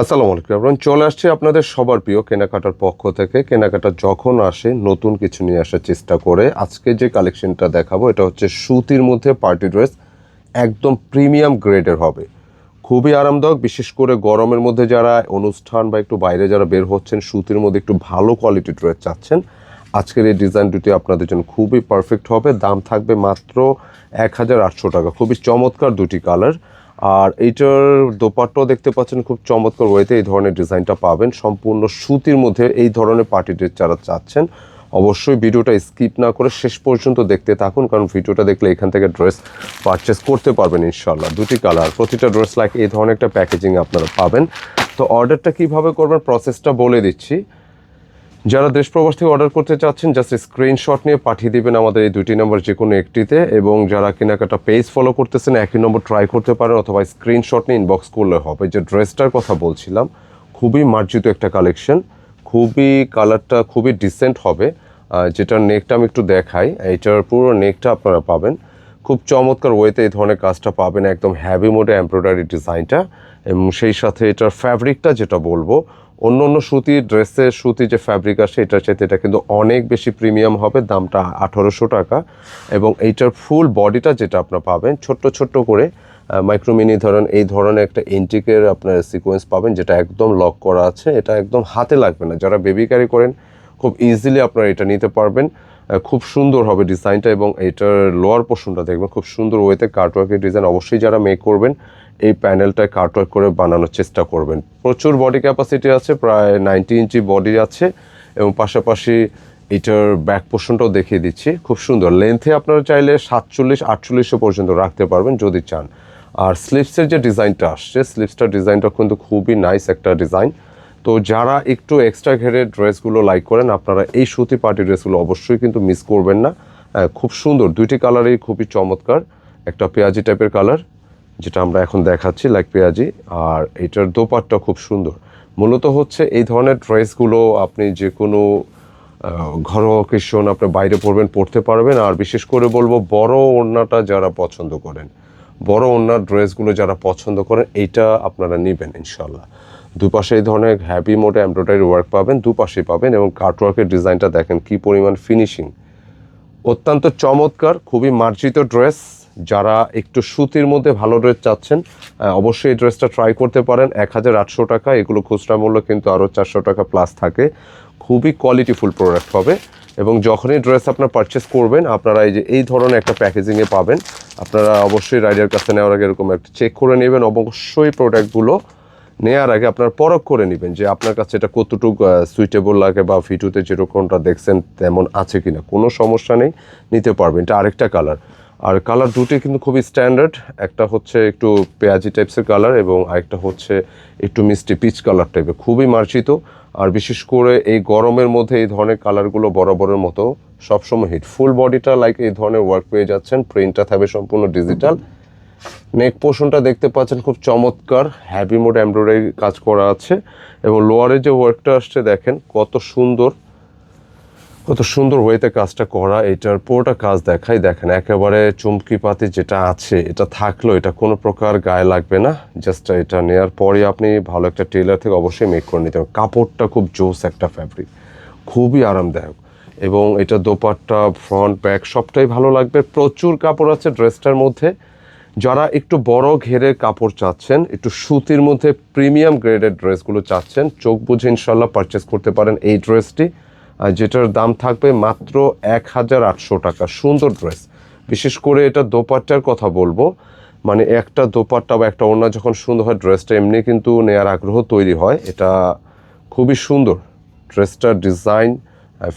আসসালামু আলাইকুম আপনার চলে আসছে আপনাদের সবার প্রিয় কেনাকাটার পক্ষ থেকে। কেনাকাটা যখন আসে, নতুন কিছু নিয়ে আসার চেষ্টা করে, আজকে যে কালেকশনটা দেখাবো, এটা হচ্ছে সুতির মধ্যে পার্টি ড্রেস, একদম প্রিমিয়াম গ্রেডের হবে। খুবই আরামদায়ক, বিশেষ করে গরমের মধ্যে যারা অনুষ্ঠান বা একটু বাইরে যারা বের হচ্ছেন, সুতির মধ্যে একটু ভালো কোয়ালিটির ড্রেস চাচ্ছেন, আজকের এই ডিজাইন দুটি আপনাদের জন্য খুবই পারফেক্ট হবে। দাম থাকবে মাত্র এক হাজার আটশো টাকা। খুবই চমৎকার দুটি কালার আর এইটার দোপাট্টাও দেখতে পাচ্ছেন খুব চমৎকার ওয়েতে এই ধরনের ডিজাইনটা পাবেন। সম্পূর্ণ সুতির মধ্যে এই ধরনের পার্টি ড্রেস যারা চাচ্ছেন, অবশ্যই ভিডিওটা স্কিপ না করে শেষ পর্যন্ত দেখতে থাকুন, কারণ ভিডিওটা দেখলে এখান থেকে ড্রেস পারচেস করতে পারবেন ইনশাল্লাহ দুটি কালার প্রতিটা ড্রেস লাইক এই ধরনের একটা প্যাকেজিং আপনারা পাবেন। তো অর্ডারটা কীভাবে করবেন প্রসেসটা বলে দিচ্ছি। যারা দেশ প্রবাস থেকে অর্ডার করতে চাচ্ছেন জাস্ট স্ক্রিনশট নিয়ে পাঠিয়ে দিবেন আমাদের এই দুটি নম্বর যে কোনো একটিতে এবং যারা কেনাকাটা পেজ ফলো করতেছেন, একই নম্বর ট্রাই করতে পারেন অথবা স্ক্রিনশট নিয়ে ইনবক্স করলে হবে। যে ড্রেসটার কথা বলছিলাম, খুবই মার্জিত একটা কালেকশন খুবই কালারটা খুবই ডিসেন্ট হবে। যেটার নেকটা আমি একটু দেখাই, এইটার পুরো নেকটা আপনারা পাবেন। খুব চমৎকার ওয়েতে এই ধরনের কাজটা পাবেন একদম হ্যাভি মোডে এমব্রয়ডারি ডিজাইনটা এবং সেই সাথে এটার ফ্যাব্রিকটা যেটা বলব, অন্য অন্য সুতির ড্রেসের সুতি যে ফ্যাব্রিক আসে, এটার চাইতে এটা কিন্তু অনেক বেশি প্রিমিয়াম হবে, দামটা আঠারোশো টাকা এবং এইটার ফুল বডিটা যেটা আপনার পাবেন, ছোট্ট ছোট্ট করে মাইক্রোমিনি ধরেন, এই ধরনের একটা এন্টিকের আপনার সিকোয়েন্স পাবেন, যেটা একদম লক করা আছে, এটা একদম হাতে লাগবে না। যারা বেবি ক্যারি করেন, খুব ইজিলি আপনারা এটা নিতে পারবেন। খুব সুন্দর হবে ডিজাইনটা এবং এটার লোয়ার পোর্শনটা দেখবেন, খুব সুন্দর ওয়েতে কার্টওয়ার্কের ডিজাইন অবশ্যই যারা মেক করবেন, এই প্যানেলটায় কার্টওয়ার্ক করে বানানোর চেষ্টা করবেন। প্রচুর বডি ক্যাপাসিটি আছে, প্রায় নাইনটি ইঞ্চি বডি আছে এবং পাশাপাশি এটার ব্যাক পোর্শনটাও দেখিয়ে দিচ্ছি, খুব সুন্দর। লেন্থে আপনারা চাইলে সাতচল্লিশ আটচল্লিশশো পর্যন্ত রাখতে পারবেন যদি চান। আর স্লিপসের যে ডিজাইনটা আসছে স্লিপসটার ডিজাইনটা কিন্তু খুবই নাইস একটা ডিজাইন তো যারা একটু এক্সট্রা ঘেরের ড্রেসগুলো লাইক করেন, আপনারা এই সুতি পার্টি ড্রেসগুলো অবশ্যই কিন্তু মিস করবেন না। খুব সুন্দর, দুইটি কালারই খুবই চমৎকার। একটা পেঁয়াজি টাইপের কালার যেটা আমরা এখন দেখাচ্ছি লাইক পেঁয়াজি, আর এটার দোপাট্টা খুব সুন্দর। মূলত হচ্ছে এই ধরনের ড্রেসগুলো আপনি যে কোনো ঘরোয়া অকেশন আপনি বাইরে পরবেন পড়তে পারবেন। আর বিশেষ করে বলব, বড় ওড়নাটা যারা পছন্দ করেন, বড় ওড়নার ড্রেসগুলো যারা পছন্দ করেন, এইটা আপনারা নেবেন ইনশাল্লাহ দুপাশে এই ধরনের হ্যাপি মোডে এমব্রয়ডারি ওয়ার্ক পাবেন দুপাশে পাবেন এবং কাটওয়ার্কের ডিজাইনটা দেখেন কি পরিমাণ ফিনিশিং অত্যন্ত চমৎকার, খুবই মার্জিত ড্রেস। যারা একটু সুতির মধ্যে ভালো ড্রেস চাচ্ছেন অবশ্যই এই ড্রেসটা ট্রাই করতে পারেন। এক হাজার আটশো টাকা, এগুলো খুচরা মূল্য কিন্তু আরও চারশো টাকা প্লাস থাকে। খুবই কোয়ালিটিফুল প্রোডাক্ট হবে এবং যখনই ড্রেস আপনার পারচেস করবেন, আপনারা এই যে এই ধরনের একটা প্যাকেজিংয়ে পাবেন। আপনারা অবশ্যই রাইডার কাছে নেওয়ার আগে এরকম একটা চেক করে নেবেন। অবশ্যই প্রোডাক্টগুলো নেওয়ার আগে আপনার পরখ করে নেবেন যে আপনার কাছে এটা কতটুকু সুইটেবল লাগে বা ভিডিওতে যেরকমটা দেখছেন তেমন আছে কিনা। কোনো সমস্যা নেই, নিতে পারবেন। এটা আরেকটা কালার আর কালার দুটোই কিন্তু খুবই স্ট্যান্ডার্ড একটা হচ্ছে একটু পেঁয়াজি টাইপসের কালার এবং আরেকটা হচ্ছে একটু মিষ্টি পিচ কালার টাইপের খুবই মার্জিত। আর বিশেষ করে এই গরমের মধ্যে এই ধরনের কালারগুলো বরাবরের মতো সবসময় হিট ফুল বডিটা লাইক এই ধরনের ওয়ার্ক পেয়ে যাচ্ছেন। প্রিন্টটা থাকবে সম্পূর্ণ ডিজিটাল নেক পোর্শনটা দেখতে পাচ্ছেন খুব চমৎকার হ্যাভি মোড এমব্রয়ডারি কাজ করা আছে এবং লোয়ারে যে ওয়ার্কটা আসছে দেখেন, কত সুন্দর কত সুন্দর ওয়েতে কাজটা করা, এটার পুরোটা কাজ দেখাই। দেখেন, একেবারে চুমকি পাতি যেটা আছে, এটা থাকল, এটা কোনো প্রকার গায়ে লাগবে না জাস্ট এটা নেওয়ার পরে আপনি ভালো একটা টেলার থেকে অবশ্যই মেক করে নিতে হবে কাপড়টা খুব জোস একটা ফ্যাব্রিক খুবই আরামদায়ক এবং এটা দোপাট্টা ফ্রন্ট ব্যাক সবটাই ভালো লাগবে। প্রচুর কাপড় আছে ড্রেসটার মধ্যে। যারা একটু বড় ঘেরের কাপড় চাচ্ছেন, একটু সুতির মধ্যে প্রিমিয়াম গ্রেডের ড্রেসগুলো চাচ্ছেন, চোখ বুঝে ইনশাল্লাহ পারচেস করতে পারেন এই ড্রেসটি। আর যেটার দাম থাকবে মাত্র এক হাজার আটশো টাকা। সুন্দর ড্রেস। বিশেষ করে এটা দোপাট্টার কথা বলব। মানে একটা দোপাট্টা বা একটা ওড়না যখন সুন্দর হয়, ড্রেসটা এমনি কিন্তু নেয়ার আগ্রহ তৈরি হয়। এটা খুবই সুন্দর। ড্রেসটার ডিজাইন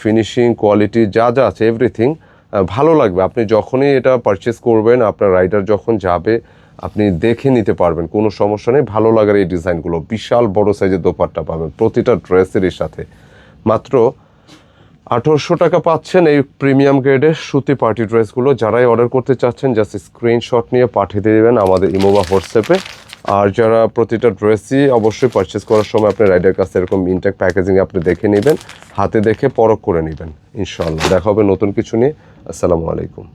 ফিনিশিং কোয়ালিটি যা যা আছে এভরিথিং ভালো লাগবে। আপনি যখনই এটা পারচেস করবেন, আপনার রাইডার যখন যাবে, আপনি দেখে নিতে পারবেন। কোনো সমস্যা নেই, ভালো লাগার এই ডিজাইনগুলো। বিশাল বড় সাইজের দোপাট্টা পাবেন প্রতিটা ড্রেসেরই সাথে। মাত্র আঠারোশো টাকা পাচ্ছেন এই প্রিমিয়াম গ্রেডের সুতি পার্টি ড্রেসগুলো যারাই অর্ডার করতে চাচ্ছেন জাস্ট স্ক্রিনশট নিয়ে পাঠিয়ে দেবেন আমাদের ইমো বা হোয়াটসঅ্যাপে আর যারা প্রতিটা ড্রেসই অবশ্যই পারচেস করার সময় আপনি রাইডার কাছে এরকম ইনটেক প্যাকেজিং আপনি দেখে নেবেন, হাতে দেখে পরখ করে নেবেন ইনশাল্লাহ দেখা হবে নতুন কিছু নিয়ে। আসসালামু আলাইকুম।